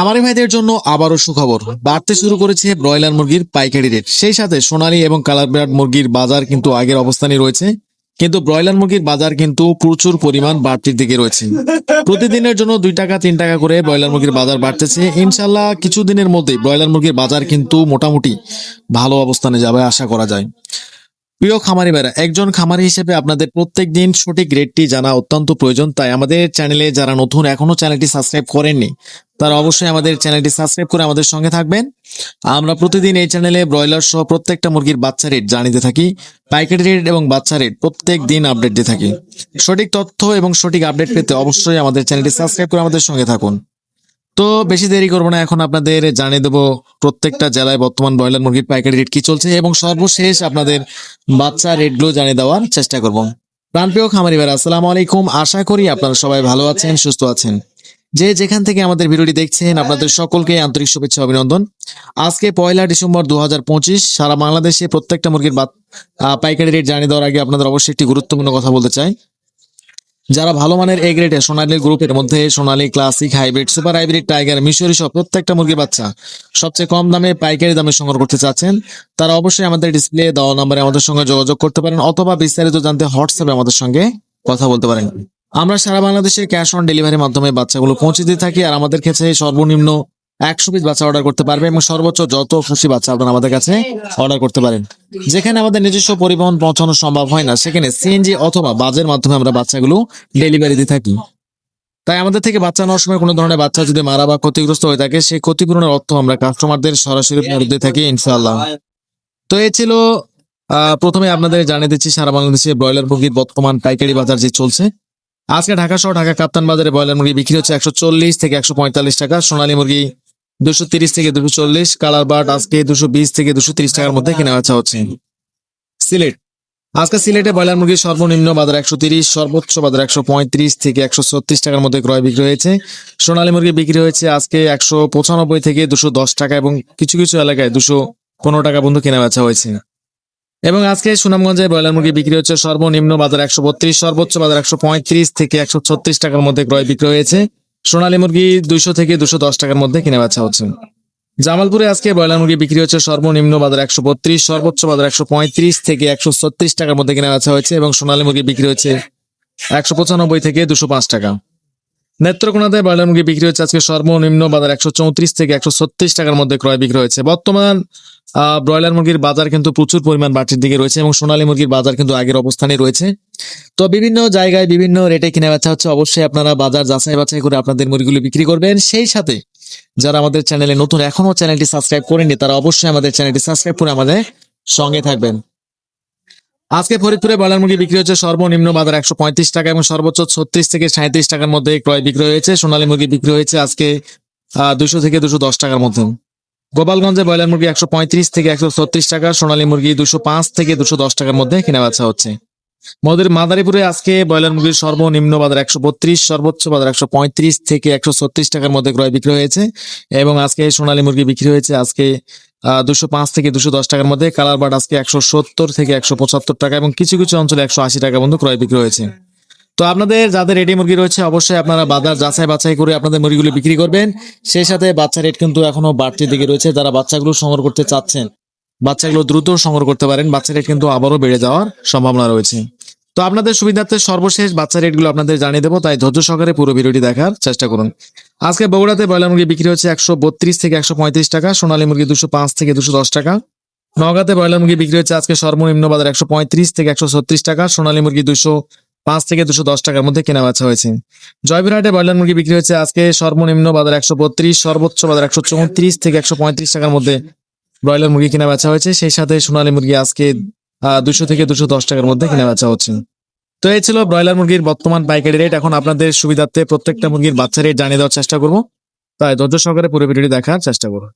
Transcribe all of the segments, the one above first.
খামারি ভাইদের জন্য আবারও সুখবর। বাড়তে শুরু করেছে ব্রয়লার মুরগির পাইকারি রেট। সেই সাথে সোনালী এবং কালার ব্রাড মুরগির বাজার কিন্তু আগের অবস্থানে রয়েছে। কিন্তু ব্রয়লার মুরগির বাজার কিন্তু প্রচুর পরিমাণ বাড়তির দিকে রয়েছে। প্রতিদিনের জন্য দুই টাকা, তিন টাকা করে ব্রয়লার মুরগির বাজার বাড়তেছে। ইনশাল্লাহ কিছু দিনের মধ্যেই ব্রয়লার মুরগির বাজার কিন্তু মোটামুটি ভালো অবস্থানে যাবে, আশা করা যায়। প্রিয় খামারি ভাইরা, একজন খামারি হিসেবে আপনাদের প্রত্যেক দিন সঠিক রেটটি জানা অত্যন্ত প্রয়োজন, তাই আমাদের চ্যানেলে যারা নতুন এখনও চ্যানেলটি সাবস্ক্রাইব করেননি, তারা অবশ্যই আমাদের চ্যানেলটি সাবস্ক্রাইব করে আমাদের সঙ্গে থাকবেন। আমরা প্রতিদিন এই চ্যানেলে ব্রয়লার সহ প্রত্যেকটা মুরগির বাচ্চা রেট জানিয়ে থাকি, পাইকারি রেট এবং বাচ্চা রেট প্রত্যেক দিন আপডেট দিয়ে থাকি। সঠিক তথ্য এবং সঠিক আপডেট পেতে অবশ্যই আমাদের চ্যানেলটি সাবস্ক্রাইব করে আমাদের সঙ্গে থাকুন। তো বেশি দেরি করব না, এখন আপনাদের জানিয়ে দেবো প্রত্যেকটা জেলায় বর্তমান ব্রয়লার মুরগির পাইকারি রেট কি চলছে এবং সর্বশেষ আপনাদের বাচ্চা রেটগুলো জানিয়ে দেওয়ার চেষ্টা করব। প্রাণপ্রিয় খামারি ভাইরা আসসালামু আলাইকুম। আশা করি আপনারা সবাই ভালো আছেন, সুস্থ আছেন। যে যেখান থেকে আমাদের ভিডিওটি দেখছেন, আপনাদের সকলকে আন্তরিক শুভেচ্ছা অভিনন্দন। আজকে পয়লা ডিসেম্বর দু হাজার পঁচিশ, সারা বাংলাদেশে প্রত্যেকটা মুরগির পাইকারি রেট জানিয়ে দেওয়ার আগে আপনাদের অবশ্যই একটি গুরুত্বপূর্ণ কথা বলতে চাই। যারা ভালো মানের এ গ্রেডে সোনালী গ্রুপের মধ্যে Sonali classic hybrid super hybrid tiger মিশরি সহ প্রত্যেকটা মুরগি বাচ্চা সবচেয়ে কম দামে, পাইকারি দামে সংগ্রহ করতে চাচ্ছেন, তারা অবশ্যই আমাদের ডিসপ্লে দেওয়া নম্বরে আমাদের সঙ্গে যোগাযোগ করতে পারেন অথবা বিস্তারিত জানতে হোয়াটসঅ্যাপে আমাদের সঙ্গে কথা বলতে পারেন। আমরা সারা বাংলাদেশে ক্যাশ অন ডেলিভারির মাধ্যমে বাচ্চাগুলো পৌঁছে দিয়ে থাকি আর আমাদের ক্ষেত্রে সর্বনিম্ন একশো পিস বাচ্চা অর্ডার করতে পারবে এবং সর্বোচ্চ যত খুশি বাচ্চা আপনারা আমাদের কাছে অর্ডার করতে পারেন। যেখানে আমাদের নিজস্ব পরিবহন পৌঁছানো সম্ভব হয় না, সেখানে সিএনজি অথবা বাজের মাধ্যমে আমরা বাচ্চাগুলো ডেলিভারি দিয়ে থাকি। তাই আমাদের থেকে বাচ্চা নেওয়ার সময় কোনো ধরনের বাচ্চা যদি মারা বা ক্ষতিগ্রস্ত হয়ে থাকে, সেই ক্ষতিপূরণের অর্থ আমরা কাস্টমারদের সরাসরি দিয়ে থাকি, ইনশাআল্লাহ। তো এই ছিল প্রথমে আপনাদের জানিয়ে দিচ্ছি, সারা বাংলাদেশে ব্রয়লার মুরগির বর্তমান পাইকারি বাজার যে চলছে। আজকে ঢাকা শহর ঢাকা কাপ্তান বাজারে ব্রয়লার মুরগি বিক্রি হচ্ছে একশো চল্লিশ থেকে একশো পঁয়তাল্লিশ টাকা, সোনালী মুরগি দুশো তিরিশ থেকে দুশো চল্লিশ, কালার বাট আজকে দুশো বিশ থেকে দুশো তিরিশ টাকার মধ্যে কেনা বেচা হচ্ছে। সিলেট। আজকে সিলেটে ব্রয়লার মুরগির সর্বনিম্ন বাজার একশো তিরিশ, সর্বোচ্চ বাজার একশো পঁয়ত্রিশ থেকে একশো ছত্রিশ টাকার মধ্যে ক্রয় বিক্রি হয়েছে। সোনালী মুরগি বিক্রি হয়েছে আজকে একশো পঁচানব্বই থেকে দুশো দশ টাকা এবং কিছু কিছু এলাকায় দুশো পনেরো টাকা পর্যন্ত কেনা বেচা হয়েছে। এবং আজকে সুনামগঞ্জে ব্রয়লার মুরগি বিক্রি হচ্ছে সর্বনিম্ন বাজার একশো বত্রিশ, সর্বোচ্চ বাজার একশো পঁয়ত্রিশ থেকে একশো ছত্রিশ টাকার মধ্যে ক্রয় বিক্রি হয়েছে। সোনালী মুরগি দুইশো থেকে দুশো দশ টাকার মধ্যে কিনে বেচা হচ্ছে। জামালপুরে আজকে ব্রয়লার মুরগি বিক্রি হচ্ছে সর্বনিম্ন বাজার একশো বত্রিশ, সর্বোচ্চ বাজার একশো পঁয়ত্রিশ থেকে একশো ছত্রিশ টাকার মধ্যে কিনে বেচা হয়েছে এবং সোনালী মুরগি বিক্রি হচ্ছে একশো পঁচানব্বই থেকে দুশো পাঁচ টাকা। নেত্রকোনাতে ব্রয়লার মুরগি বিক্রি হচ্ছে আজকে সর্বনিম্ন বাজার একশো চৌত্রিশ থেকে একশো ছত্রিশ টাকার মধ্যে ক্রয় বিক্রি হয়েছে। বর্তমান ব্রয়লার মুরগির বাজার কিন্তু প্রচুর পরিমাণ বাড়তির দিকে রয়েছে এবং সোনালী মুরগির বাজার কিন্তু আগের অবস্থানে রয়েছে। তো বিভিন্ন জায়গায় বিভিন্ন রেটে কিনে বেচা হচ্ছে। অবশ্যই আপনারা বাজার যাচাই বাছাই করে আপনাদের মুরগিগুলো বিক্রি করবেন। সেই সাথে যারা আমাদের চ্যানেলে নতুন, এখনও চ্যানেলটি সাবস্ক্রাইব করেনি তারা অবশ্যই আমাদের চ্যানেলটি সাবস্ক্রাইব করে আমাদের সঙ্গে থাকবেন। আজকে ফরিদপুরে ব্রয়লার মুরগি বিক্রি হচ্ছে সর্বনিম্ন বাজার একশো পঁয়ত্রিশ টাকা এবং সর্বোচ্চ ছত্রিশ থেকে সাঁত্রিশ টাকার মধ্যে ক্রয় বিক্রি হয়েছে। সোনালী মুরগি বিক্রি হয়েছে আজকে দুশো থেকে দুশো দশ টাকার মধ্যে। গোপালগঞ্জে ব্রয়লার মুরগি একশো পঁয়ত্রিশ থেকে একশো ছত্রিশ টাকা, সোনালী মুরগি দুশো পাঁচ থেকে দুশো দশ টাকার মধ্যে কেনা বেচা হচ্ছে। মদের মাদারীপুরে আজকে ব্রয়লার মুরগির সর্বনিম্ন বাজার একশো বত্রিশ, সর্বোচ্চ বাজার একশো পঁয়ত্রিশ থেকে একশো ছত্রিশ টাকার মধ্যে ক্রয় বিক্রি হয়েছে। এবং আজকে সোনালী মুরগি বিক্রি হয়েছে আজকে দুশো পাঁচ থেকে দুশো দশ টাকার মধ্যে। কালার বাট আজকে একশো সত্তর থেকে একশো পঁচাত্তর টাকা এবং কিছু কিছু অঞ্চলে একশো আশি টাকা পর্যন্ত ক্রয় বিক্রি হয়েছে। তো আপনাদের যাদের রেডি মুরগি রয়েছে, অবশ্যই আপনারা বাজার যাচাই বাছাই করে আপনাদের মুরগিগুলো বিক্রি করবেন। সেই সাথে বাচ্চা রেট কিন্তু এখনও বাড়তির দিকে রয়েছে। যারা বাচ্চাগুলো সংগ্রহ করতে চাচ্ছেন বাচ্চাগুলো দ্রুত সংগ্রহ করতে পারেন। বাচ্চা রেট কিন্তু আবারও বেড়ে যাওয়ার সম্ভাবনা রয়েছে। তো আপনাদের সুবিধার্থে সর্বশেষ বাচ্চা রেটগুলো আপনাদের জানিয়ে দেবো, তাই ধৈর্য সহকারে পুরো ভিডিওটি দেখার চেষ্টা করুন। আজকে বগুড়াতে ব্রয়লার মুরগি বিক্রি হচ্ছে একশো বত্রিশ থেকে একশো পঁয়ত্রিশ টাকা, সোনালী মুরগি দুশো পাঁচ থেকে দুশো দশ টাকা। নগাতে ব্রয়লার মুরগি বিক্রি হচ্ছে আজকে সর্বনিম্ন বাজার একশো পঁয়ত্রিশ থেকে একশো ছত্রিশ টাকা, সোনালী মুরগি দুশো পাঁচ থেকে দুশো দশ টাকার মধ্যে কেনা বেচা হয়েছে। জয়বিরহাটে ব্রয়লার মুরগি বিক্রি হচ্ছে আজকে সর্বনিম্ন বাজার একশো বত্রিশ, সর্বোচ্চ বাজার একশো চৌত্রিশ থেকে একশো পঁয়ত্রিশ টাকার মধ্যে ব্রয়লার মুরগি কেনা বেচা হয়েছে। সেই সাথে সোনালী মুরগি আজকে দুশো থেকে দুশো দশ টাকার মধ্যে কেনা বেচা হচ্ছে। তো এই ছিল ব্রয়লার মুরগির বর্তমান পাইকারি রেট। এখন আপনাদের সুবিধার্থে প্রত্যেকটা মুরগির বাচ্চা রেট জানিয়ে দেওয়ার চেষ্টা করব। তাই ধৈর্য সহকারে পুরো ভিডিওটি দেখার চেষ্টা করুন।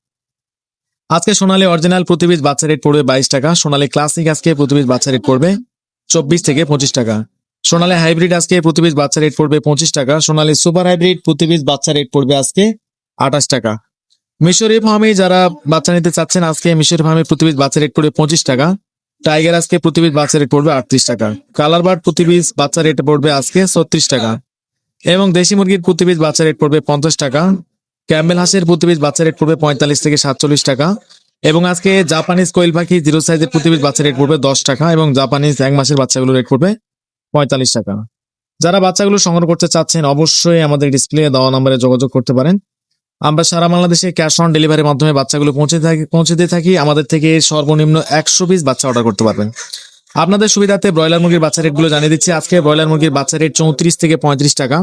আজকে সোনালী অরিজিনাল প্রতি পিস বাচ্চা রেট পড়বে বাইশ টাকা। সোনালী ক্লাসিক আজকে প্রতি পিস বাচ্চা রেট পড়বে চব্বিশ থেকে পঁচিশ টাকা। সোনালী হাইব্রিড আজকে প্রতি পিস বাচ্চা রেট পড়বে পঁচিশ টাকা। সোনালী সুপার হাইব্রিড প্রতি পিস বাচ্চা রেট পড়বে আজকে আঠাশ টাকা। মিশরি ফার্মে যারা বাচ্চা নিতে চাচ্ছেন, আজকে মিশরি ফার্মে প্রতি পিস বাচ্চা রেট পড়বে পঁচিশ টাকা। টাইগার আজকে প্রতি পিস বাচ্চা রেট পড়বে আটত্রিশ টাকা। কালার বার্ড প্রতি পিস বাচ্চা রেট পড়বে আজকে ছত্রিশ টাকা। এবং দেশি মুরগির প্রতি পিস বাচ্চা রেট পড়বে পঞ্চাশ টাকা। ক্যাম্বেল হাঁসের প্রতি পিস বাচ্চা রেট পড়বে পঁয়তাল্লিশ থেকে সাতচল্লিশ টাকা। এবং আজকে জাপানিজ কোয়েল পাখি জিরো সাইজের প্রতি পিস বাচ্চা রেট পড়বে দশ টাকা এবং জাপানিজ এক মাসের বাচ্চাগুলো রেট পড়বে পঁয়তাল্লিশ টাকা। যারা বাচ্চাগুলো সংগ্রহ করতে চাচ্ছেন, অবশ্যই আমাদের ডিসপ্লে দেওয়া নম্বরে যোগাযোগ করতে পারেন। আমরা সারা বাংলাদেশে ক্যাশ অন ডেলিভারির মাধ্যমে বাচ্চাগুলো পৌঁছে থাকি, পৌঁছে দিয়ে থাকি, আমাদের থেকে সর্বনিম্ন একশো পিস বাচ্চা অর্ডার করতে পারবেন। আপনাদের সুবিধাতে ব্রয়লার মুরগির বাচ্চা রেটগুলো জানিয়ে দিচ্ছি। আজকে ব্রয়লার মুরগির বাচ্চা রেট চৌত্রিশ থেকে পঁয়ত্রিশ টাকা।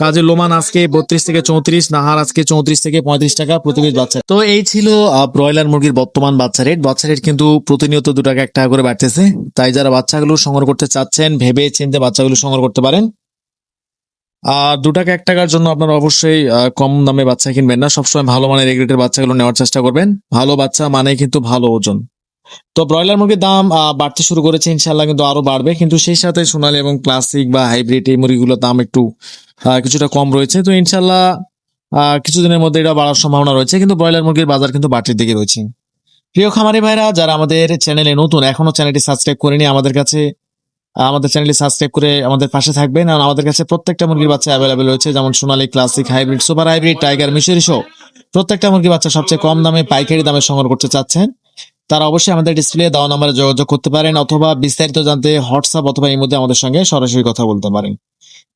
কাজে লোমান আজকে বত্রিশ থেকে চৌত্রিশ, নাহার আজকে চৌত্রিশ থেকে পঁয়ত্রিশ টাকা প্রতি পিস বাচ্চা। তো এই ছিল ব্রয়লার মুরগির বর্তমান বাচ্চা রেট বাচ্চা রেট কিন্তু প্রতিনিয়ত দু টাকা এক টাকা করে বাড়তেছে। তাই যারা বাচ্চাগুলো সংগ্রহ করতে চাচ্ছেন ভেবে চিনতে বাচ্চাগুলো সংগ্রহ করতে পারেন। আর দু টাকা, এক টাকার জন্য আপনারা অবশ্যই কম দামে বাচ্চা কিনবেন না। সবসময় ভালো মানের এগ্রেটের বাচ্চাগুলো নেওয়ার চেষ্টা করবেন। ভালো বাচ্চা মানে কিন্তু ভালো ওজন। তো ব্রয়লার মুরগির দাম বাড়তে শুরু করেছে ইনশাল্লাহ কিন্তু আরও বাড়বে। কিন্তু সেই সাথে সোনালী এবং ক্লাসিক বা হাইব্রিড এই মুরগিগুলোর দাম একটু কিছুটা কম রয়েছে। তো ইনশাল্লাহ কিছুদিনের মধ্যে এটা বাড়ার সম্ভাবনা রয়েছে। কিন্তু ব্রয়লার মুরগির বাজার কিন্তু বাড়তির দিকে রয়েছে। প্রিয় খামারি ভাইরা, যারা আমাদের চ্যানেলে নতুন, এখনও চ্যানেলটি সাবস্ক্রাইব করেনি, আমাদের কাছে আমাদের চ্যানেলটি সাবস্ক্রাইব করে আমাদের পাশে থাকবেন। আর আমাদের কাছে প্রত্যেকটা মুরগির বাচ্চা অ্যাভেলেবেল রয়েছে, যেমন Sonali classic hybrid super hybrid tiger মিশরি সহ প্রত্যেকটা মুরগির বাচ্চা সবচেয়ে কম দামে, পাইকারি দামে সংগ্রহ করতে চাচ্ছেন। তারা অবশ্যই আমাদের ডিসপ্লে দেওয়া নাম্বারে যোগাযোগ করতে পারেন অথবা বিস্তারিত জানতে হোয়াটসঅ্যাপ অথবা এই মধ্যে আমাদের সঙ্গে সরাসরি কথা বলতে পারেন।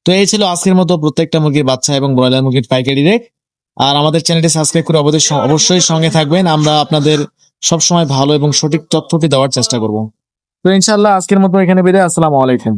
তো এই ছিল আজকের মতো প্রত্যেকটা মুরগির বাচ্চা এবং ব্রয়লার মুরগির পাইকারি রেট আর আমাদের চ্যানেলটি সাবস্ক্রাইব করে অবশ্যই অবশ্যই সঙ্গে থাকবেন। আমরা আপনাদের সবসময় ভালো এবং সঠিক তথ্যটি দেওয়ার চেষ্টা করব। তো ইনশাল্লাহ আজকের মতো এখানে বেড়ে আসসালামু আলাইকুম।